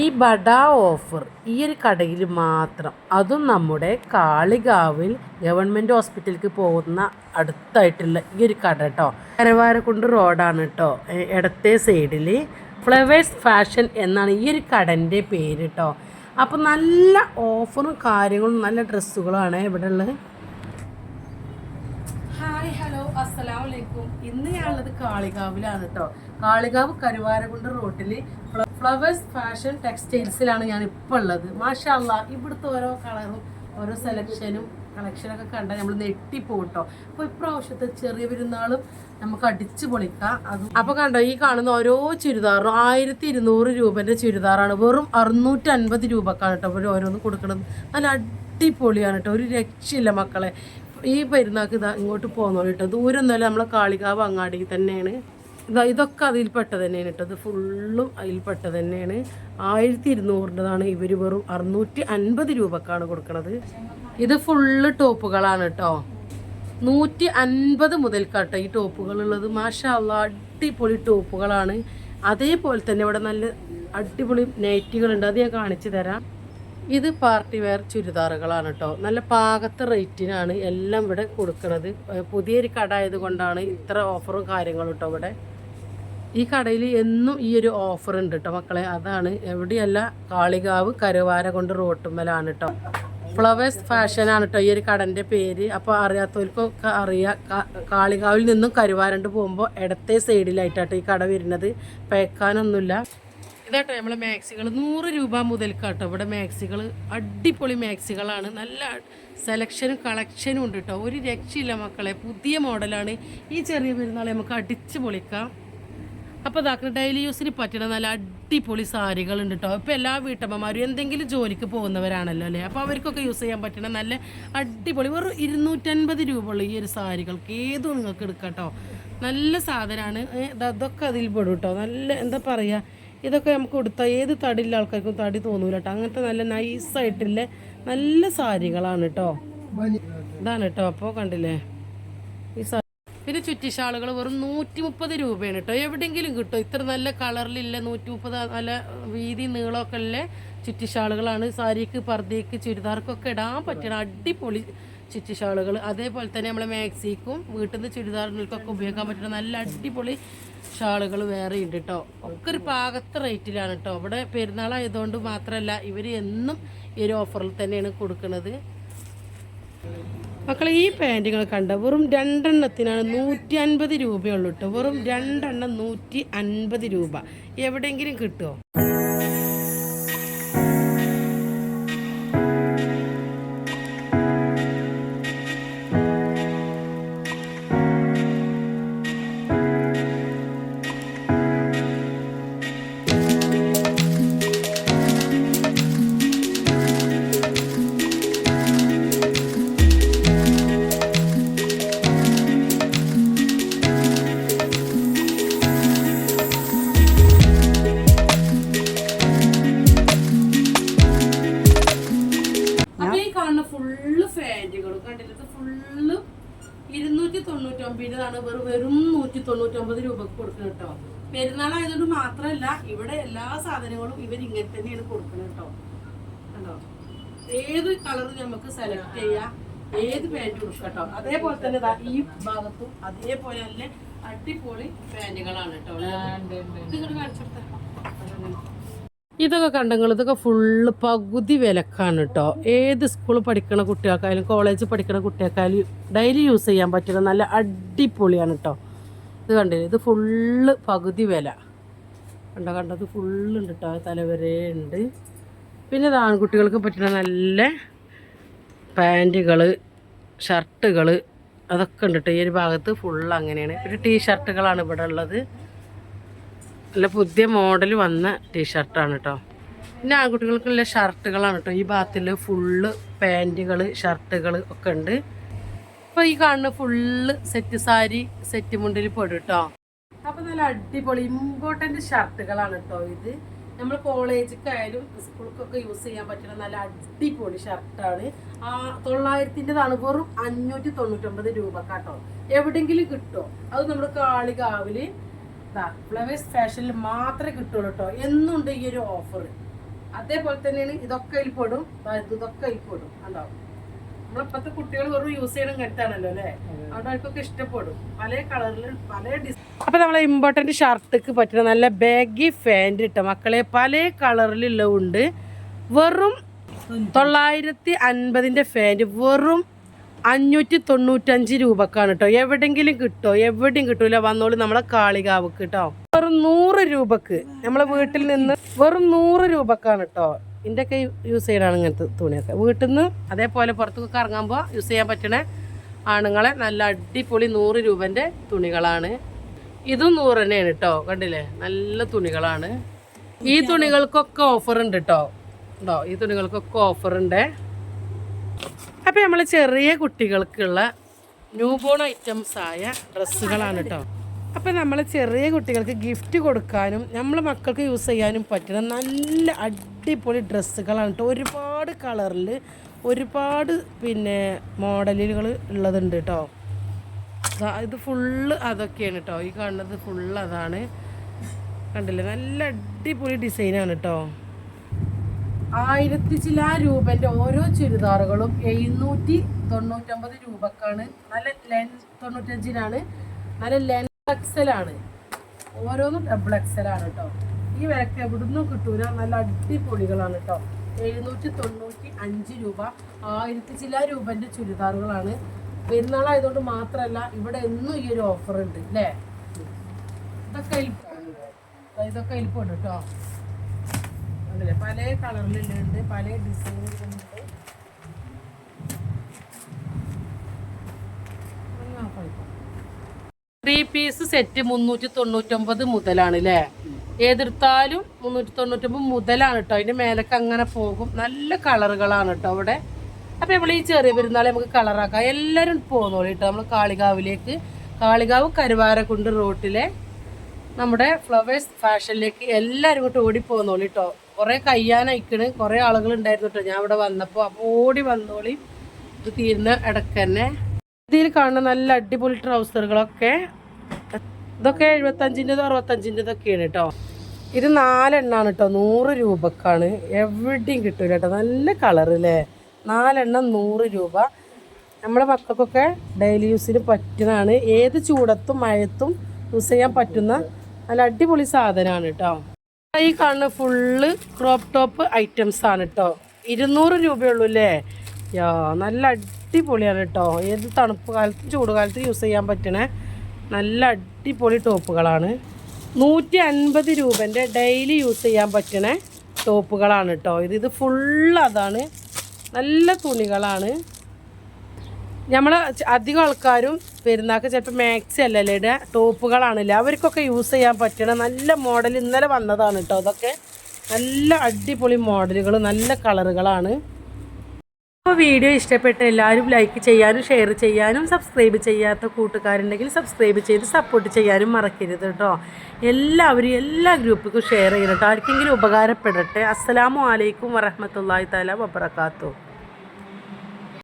ഈ ബഡാ ഓഫർ ഈ ഒരു കടയിൽ മാത്രം. അതും നമ്മുടെ കാളികാവിൽ ഗവൺമെന്റ് ഹോസ്പിറ്റലിലേക്ക് പോകുന്ന അടുത്തായിട്ടുള്ള ഈ ഒരു കട കേട്ടോ കരവാരക്കുണ്ട് റോഡാണ് കേട്ടോ ഇടത്തെ സൈഡിൽ ഫ്ലവേഴ്സ് ഫാഷൻ എന്നാണ് ഈ ഒരു കടന്റെ പേര് കേട്ടോ അപ്പോൾ നല്ല ഓഫറും കാര്യങ്ങളും നല്ല ഡ്രസ്സുകളാണ് ഇവിടെ ഉള്ളത്. അലൈക്കും ഇന്ന് ഞാനുള്ളത് കാളികാവിലാണ് കേട്ടോ കാളികാവ് കരുവാരകുണ്ട് റോട്ടിൽ ഫ്ലവേഴ്സ് ഫാഷൻ ടെക്സ്റ്റൈൽസിലാണ് ഞാൻ ഇപ്പോൾ ഉള്ളത്. മാഷാ അല്ലാ ഇവിടുത്തെ ഓരോ കളറും ഓരോ സെലക്ഷനും കളക്ഷനൊക്കെ കണ്ടാൽ നമ്മൾ നെട്ടിപ്പോകും കേട്ടോ അപ്പോൾ ഇപ്രാവശ്യത്തെ ചെറിയ പെരുന്നാളും നമുക്ക് അടിച്ചു പൊളിക്കാം. അത് അപ്പോൾ കണ്ടോ ഈ കാണുന്ന ഓരോ ചുരിദാറും ആയിരത്തി ഇരുന്നൂറ് രൂപന്റെ ചുരിദാറാണ്. വെറും അറുന്നൂറ്റി അൻപത് രൂപക്കാണ് കേട്ടോ ഇവർ ഓരോന്ന് കൊടുക്കുന്നത് നല്ല അടിപൊളിയാണ് കേട്ടോ ഒരു രക്ഷയില്ല മക്കളെ. ഈ പെരുന്നാക്ക് ഇതാ ഇങ്ങോട്ട് പോകുന്നു കേട്ടോ. ദൂരം ഒന്നുമല്ല നമ്മളെ കാളികാവ് അങ്ങാടി തന്നെയാണ്. ഇതാ ഇതൊക്കെ അതിൽപ്പെട്ട തന്നെയാണ് കേട്ടോ. ഇത് ഫുള്ളും അതിൽപ്പെട്ട തന്നെയാണ്. ആയിരത്തി ഇരുന്നൂറിന്റെതാണ് ഇവർ വെറും അറുന്നൂറ്റി അൻപത് രൂപക്കാണ് കൊടുക്കുന്നത് ഇത് ഫുള്ള് ടോപ്പുകളാണ് കേട്ടോ. നൂറ്റി അൻപത് മുതൽക്കാട്ടോ ഈ ടോപ്പുകളുള്ളത്. മാഷാ അള്ളാ അടിപൊളി ടോപ്പുകളാണ്. അതേപോലെ തന്നെ ഇവിടെ നല്ല അടിപൊളി നൈറ്റികളുണ്ട്. അത് ഞാൻ കാണിച്ചു തരാം. ഇത് പാർട്ടി വെയർ ചുരിദാറുകളാണ് കേട്ടോ നല്ല പാകത്തെ റേറ്റിനാണ് എല്ലാം ഇവിടെ കൊടുക്കുന്നത് പുതിയൊരു കട ആയതുകൊണ്ടാണ് ഇത്ര ഓഫറും കാര്യങ്ങളും കേട്ടോ ഇവിടെ. ഈ കടയിൽ എന്നും ഈ ഒരു ഓഫർ ഉണ്ട് കേട്ടോ മക്കളെ. അതാണ് എവിടെയല്ല കാളികാവ് കരുവാര കൊണ്ട് റോട്ടുമ്മലാണ് കേട്ടോ ഫ്ലവേഴ്സ് ഫാഷനാണ് കേട്ടോ ഈ ഒരു കടന്റെ പേര്. അപ്പോൾ അറിയാത്തവർക്കൊക്കെ അറിയാം. കാളികാവിൽ നിന്നും കരുവാരണ്ട് പോകുമ്പോൾ ഇടത്തെ സൈഡിലായിട്ടാട്ടോ ഈ കട വരുന്നത്. പേക്കാനൊന്നുമില്ല. ഇതാട്ടോ നമ്മളെ മാക്സികൾ നൂറ് രൂപ മുതൽക്കാട്ടോ ഇവിടെ മാക്സികൾ അടിപൊളി മാക്സികളാണ്. നല്ല സെലക്ഷനും കളക്ഷനും ഉണ്ട് കേട്ടോ ഒരു രക്ഷയില്ല മക്കളെ. പുതിയ മോഡലാണ്. ഈ ചെറിയ പെരുന്നാളെ നമുക്ക് അടിച്ച് പൊളിക്കാം. അപ്പോൾ ഇതാക്കുന്ന ഡെയിലി യൂസിന് പറ്റണ നല്ല അടിപൊളി സാരികളുണ്ട് കേട്ടോ ഇപ്പോൾ എല്ലാ വീട്ടമ്മമാരും എന്തെങ്കിലും ജോലിക്ക് പോകുന്നവരാണല്ലോ അല്ലേ? അപ്പോൾ അവർക്കൊക്കെ യൂസ് ചെയ്യാൻ പറ്റണ നല്ല അടിപൊളി വെറും ഇരുന്നൂറ്റൻപത് രൂപ ഉള്ള ഈ ഒരു സാരികൾക്ക് ഏതും നിങ്ങൾക്ക് എടുക്കാം കേട്ടോ നല്ല സാധനമാണ്. ഇതൊക്കെ അതിൽ പെടും കേട്ടോ നല്ല എന്താ പറയുക ഇതൊക്കെ നമുക്ക് കൊടുത്താൽ ഏത് തടിയുള്ള ആൾക്കാർക്കും തടി തോന്നൂല കേട്ടോ അങ്ങനത്തെ നല്ല നൈസായിട്ടുള്ള നല്ല സാരികളാണ് കേട്ടോ ഇതാണ് കേട്ടോ അപ്പോൾ കണ്ടില്ലേ? ഈ സാരി പിന്നെ ചുറ്റിഷാളുകൾ വെറും നൂറ്റി മുപ്പത് രൂപയാണ് കേട്ടോ എവിടെയെങ്കിലും കിട്ടും. ഇത്ര നല്ല കളറിലില്ല നൂറ്റി മുപ്പത് നല്ല വീതി നീളമൊക്കെ ഉള്ള ചുറ്റിഷാളുകളാണ് സാരിക്ക് പർദ്ദയ്ക്ക് ചുരിദാർക്കൊക്കെ ഇടാൻ പറ്റണം അടിപൊളി ചുറ്റിഷാളുകൾ അതേപോലെ തന്നെ നമ്മളെ മാക്സിക്കും വീട്ടിൽ നിന്ന് ചുരിദാറുകൾക്കൊക്കെ ഉപയോഗിക്കാൻ പറ്റുന്ന നല്ല അടിപൊളി ഷാളുകൾ വേറെ ഉണ്ട് കേട്ടോ ഒക്കെ ഒരു പാകത്തെ റേറ്റിലാണ് കേട്ടോ ഇവിടെ പെരുന്നാളായതുകൊണ്ട് മാത്രമല്ല ഇവർ എന്നും ഈ ഒരു ഓഫറിൽ തന്നെയാണ് കൊടുക്കുന്നത്. മക്കളെ ഈ പാന്റുകൾ കണ്ട? വെറും രണ്ടെണ്ണത്തിനാണ് നൂറ്റി അൻപത് രൂപയുള്ളൂ കേട്ടോ വെറും രണ്ടെണ്ണം നൂറ്റി അൻപത് രൂപ. എവിടെയെങ്കിലും കിട്ടുമോ തൊണ്ണൂറ്റൊമ്പതിനാണ് വെറും വെറും നൂറ്റി തൊണ്ണൂറ്റൊമ്പത് രൂപക്ക് കൊടുക്കുന്നത് കേട്ടോ. പെരുന്നാളായതുകൊണ്ട് മാത്രമല്ല ഇവിടെ എല്ലാ സാധനങ്ങളും ഇവർ ഇങ്ങനെ തന്നെയാണ് കൊടുക്കുന്നത് കേട്ടോ. കണ്ടോ? ഏത് കളർ നമുക്ക് സെലക്ട് ചെയ്യാം ഏത് പാന്റ് കൊടുക്കാം കേട്ടോ. അതേപോലെ തന്നെ ഈ ഭാഗത്തും അതേപോലെ തന്നെ അടിപൊളി പാന്റുകളാണ് കേട്ടോ. കാണിച്ചെടുത്ത. ഇതൊക്കെ കണ്ടെങ്കിൽ ഇതൊക്കെ ഫുള്ള് പകുതി വിലക്കാണ് കേട്ടോ ഏത് സ്കൂൾ പഠിക്കണ കുട്ടികൾക്കായാലും കോളേജ് പഠിക്കണ കുട്ടികൾക്കായാലും ഡെയിലി യൂസ് ചെയ്യാൻ പറ്റുന്ന നല്ല അടിപൊളിയാണ് കേട്ടോ ഇത് കണ്ടില്ലേ? ഇത് ഫുള്ള് പകുതി വില. കണ്ടോ കണ്ടത് ഫുള്ള് ഉണ്ട് കേട്ടോ തലവരെ ഉണ്ട്. പിന്നെ ഇത് ആൺകുട്ടികൾക്ക് പറ്റുന്ന നല്ല പാന്റുകൾ ഷർട്ടുകൾ അതൊക്കെ ഉണ്ട് കേട്ടോ ഈ ഒരു ഭാഗത്ത് ഫുൾ അങ്ങനെയാണ്. ഒരു ടീ ഷർട്ടുകളാണ് ഇവിടെ ഉള്ളത്. നല്ല പുതിയ മോഡൽ വന്ന ടീഷർട്ടാണ് കേട്ടോ പിന്നെ ആൺകുട്ടികൾക്കുള്ള ഷർട്ടുകളാണ് കേട്ടോ ഈ ഭാഗത്തിൽ ഫുള്ള് പാന്റുകൾ ഷർട്ടുകൾ ഒക്കെ ഉണ്ട്. അപ്പോൾ ഈ കാണുന്ന ഫുള്ള് സെറ്റ് സാരി സെറ്റ് മുണ്ടിൽ പെടും കേട്ടോ അപ്പോൾ നല്ല അടിപൊളി ഇമ്പോർട്ടന്റ് ഷർട്ടുകളാണ് കേട്ടോ ഇത്. നമ്മൾ കോളേജിക്കായാലും സ്കൂൾക്കൊക്കെ യൂസ് ചെയ്യാൻ പറ്റുന്ന നല്ല അടിപൊളി ഷർട്ടാണ്. ആ തൊള്ളായിരത്തിന്റെതാണ്. വെറും അഞ്ഞൂറ്റി തൊണ്ണൂറ്റൊമ്പത് രൂപക്കാട്ടോ കേട്ടോ. എവിടെയെങ്കിലും കിട്ടുമോ അത് നമ്മൾ കാളികാവിൽ ഫ്ലവേഴ്സ് ഫാഷനിൽ മാത്രമേ കിട്ടുള്ളൂ കേട്ടോ എന്നുണ്ട് ഈ ഒരു ഓഫർ അതേപോലെ തന്നെയാണ് ഇതൊക്കെ അതിൽ പെടും. ഇതൊക്കെ അതിൽ പെടും. ഉണ്ടാവും നമ്മളിപ്പോഴത്തെ കുട്ടികൾ വെറും യൂസ് ചെയ്യണം കെട്ടാണല്ലോ അല്ലേ? അവിടെ അവർക്കൊക്കെ ഇഷ്ടപ്പെടും. പല കളറിൽ പല ഡിസ് അപ്പൊ നമ്മളെ ഇമ്പോർട്ടന്റ് ഷർട്ടിക്ക് പറ്റുന്ന നല്ല ബാഗി ഫാന്റ് ഇട്ട മക്കളെ പല കളറിലുള്ളതുണ്ട് വെറും തൊള്ളായിരത്തി അൻപതിന്റെ ഫാന്റ് വെറും അഞ്ഞൂറ്റി തൊണ്ണൂറ്റഞ്ച് രൂപക്കാണ് കേട്ടോ എവിടെങ്കിലും കിട്ടോ? എവിടെയും കിട്ടൂല. വന്നോളൂ നമ്മളെ കാളികാവക്ക് കേട്ടോ വെറും നൂറ് രൂപക്ക് നമ്മളെ വീട്ടിൽ നിന്ന് വെറും നൂറ് രൂപക്കാണ് കേട്ടോ ഇതിന്റെ ഒക്കെ യൂസ് ചെയ്യണതാണ് ഇങ്ങനത്തെ തുണിയൊക്കെ. വീട്ടിൽ നിന്ന് അതേപോലെ പുറത്തൊക്കെ ഇറങ്ങുമ്പോൾ യൂസ് ചെയ്യാൻ പറ്റണ ആണുങ്ങളെ നല്ല അടിപൊളി നൂറ് രൂപന്റെ തുണികളാണ്. ഇതും നൂറ് തന്നെയാണ് കേട്ടോ കണ്ടില്ലേ? നല്ല തുണികളാണ്. ഈ തുണികൾക്കൊക്കെ ഓഫർ ഉണ്ട് കേട്ടോ ഉണ്ടോ ഈ തുണികൾക്കൊക്കെ ഓഫർ ഉണ്ട് അപ്പോൾ നമ്മൾ ചെറിയ കുട്ടികൾക്കുള്ള ന്യൂ ബോൺ ഐറ്റംസ് ആയ ഡ്രസ്സുകളാണ് കേട്ടോ അപ്പോൾ നമ്മൾ ചെറിയ കുട്ടികൾക്ക് ഗിഫ്റ്റ് കൊടുക്കാനും നമ്മൾ മക്കൾക്ക് യൂസ് ചെയ്യാനും പറ്റുന്ന നല്ല അടിപൊളി ഡ്രസ്സുകളാണ് കേട്ടോ ഒരുപാട് കളറിൽ ഒരുപാട് പിന്നെ മോഡലുകൾ ഉള്ളതുണ്ട് കേട്ടോ ഇത് ഫുള്ള് അതൊക്കെയാണ് കേട്ടോ ഈ കാണുന്നത് ഫുള്ള് അതാണ്. കണ്ടില്ലേ? നല്ല അടിപൊളി ഡിസൈനാണ് കേട്ടോ ആയിരത്തി ചില രൂപന്റെ ഓരോ ചുരിദാറുകളും എഴുന്നൂറ്റി തൊണ്ണൂറ്റൊമ്പത് രൂപക്കാണ്. നല്ല ലെൻ തൊണ്ണൂറ്റഞ്ചിനാണ്. നല്ല ലെൻ എക്സലാണ്. ഓരോന്നും ഡബിൾ എക്സലാണ് കേട്ടോ ഈ വിലക്ക് എവിടുന്നും കിട്ടൂല. നല്ല അടിപൊളികളാണ് കേട്ടോ എഴുന്നൂറ്റി തൊണ്ണൂറ്റി അഞ്ച് രൂപ ആയിരത്തി ചില രൂപന്റെ ചുരിദാറുകളാണ്. പെരുന്നാളായതുകൊണ്ട് മാത്രമല്ല ഇവിടെ എന്നും ഈ ഒരു ഓഫർ ഉണ്ട് അല്ലേ ഇതൊക്കെ ഇതൊക്കെ അതിൽ പോണ്ട് കേട്ടോ ഉണ്ടല്ലേ? പല കളറിലുണ്ട് പല ഡിസൈനിലുണ്ട് ത്രീ പീസ് സെറ്റ് മുന്നൂറ്റി തൊണ്ണൂറ്റൊമ്പത് മുതലാണ് അല്ലേ ഏതെടുത്താലും മുന്നൂറ്റി തൊണ്ണൂറ്റൊമ്പത് മുതലാണ് കേട്ടോ അതിന്റെ മേലൊക്കെ അങ്ങനെ പോകും. നല്ല കളറുകളാണ് കേട്ടോ അവിടെ. അപ്പോൾ നമ്മൾ ഈ ചെറിയ പെരുന്നാളെ നമുക്ക് കളറാക്കാം എല്ലാവരും പോകുന്നോളൂ കേട്ടോ നമ്മൾ കാളികാവിലേക്ക് കാളികാവ് കരുവാരക്കുണ്ട് റോട്ടിലെ നമ്മുടെ ഫ്ലവേഴ്സ് ഫാഷനിലേക്ക് എല്ലാവരും ഇങ്ങോട്ട് ഓടി പോകുന്നോളി കേട്ടോ കുറേ കയ്യാനയക്കണ്. കുറേ ആളുകൾ ഉണ്ടായിരുന്നു കേട്ടോ ഞാൻ ഇവിടെ വന്നപ്പോൾ അപ്പോൾ ഓടി വന്നോളി. ഇത് തീരുന്ന ഇടയ്ക്ക് തന്നെ. ഇതിൽ കാണുന്ന നല്ല അടിപൊളി ട്രൗസറുകളൊക്കെ ഇതൊക്കെ എഴുപത്തഞ്ചിന്റെതോ അറുപത്തഞ്ചിന്റെതൊക്കെയാണ് കേട്ടോ ഇത് നാലെണ്ണാണ് കേട്ടോ നൂറ് രൂപക്കാണ്. എവിടെയും കിട്ടൂല കേട്ടോ നല്ല കളർ അല്ലേ നാലെണ്ണം നൂറ് രൂപ. നമ്മുടെ മക്കൾക്കൊക്കെ ഡെയിലി യൂസിന് പറ്റുന്നതാണ്. ഏത് ചൂടത്തും മഴത്തും യൂസ് ചെയ്യാൻ പറ്റുന്ന നല്ല അടിപൊളി സാധനമാണ് കേട്ടോ ഈ കാണുന്ന ഫുള്ള് ക്രോപ്പ് ടോപ്പ് ഐറ്റംസ് ആണ് കേട്ടോ ഇരുന്നൂറ് രൂപയുള്ളൂ അല്ലേ യാ നല്ല അടിപൊളിയാണ് കേട്ടോ ഏത് തണുപ്പ് കാലത്തും ചൂട് കാലത്തും യൂസ് ചെയ്യാൻ പറ്റണേ നല്ല അടിപൊളി ടോപ്പുകളാണ് നൂറ്റി അൻപത് രൂപന്റെ ഡെയിലി യൂസ് ചെയ്യാൻ പറ്റണേ ടോപ്പുകളാണ് കേട്ടോ ഇത് ഇത് ഫുള്ള് അതാണ്. നല്ല തുണികളാണ്. നമ്മൾ അധികം ആൾക്കാരും പെരുന്നാൾക്ക് ചിലപ്പോൾ മാക്സി അല്ലല്ലേ ഇടുക ടോപ്പുകളാണല്ലേ. അവർക്കൊക്കെ യൂസ് ചെയ്യാൻ പറ്റണ നല്ല മോഡൽ ഇന്നലെ വന്നതാണ് കേട്ടോ അതൊക്കെ നല്ല അടിപൊളി മോഡലുകൾ നല്ല കളറുകളാണ്. അപ്പോൾ വീഡിയോ ഇഷ്ടപ്പെട്ട എല്ലാവരും ലൈക്ക് ചെയ്യാനും ഷെയർ ചെയ്യാനും സബ്സ്ക്രൈബ് ചെയ്യാത്ത കൂട്ടുകാരുണ്ടെങ്കിൽ സബ്സ്ക്രൈബ് ചെയ്ത് സപ്പോർട്ട് ചെയ്യാനും മറക്കരുത് കേട്ടോ എല്ലാവരും എല്ലാ ഗ്രൂപ്പിലും ഷെയർ ചെയ്യണം കേട്ടോ ആർക്കെങ്കിലും ഉപകാരപ്പെടട്ടെ. അസ്സലാമു അലൈക്കും വരഹമത്തല്ലാ തല വബറകാതുഹു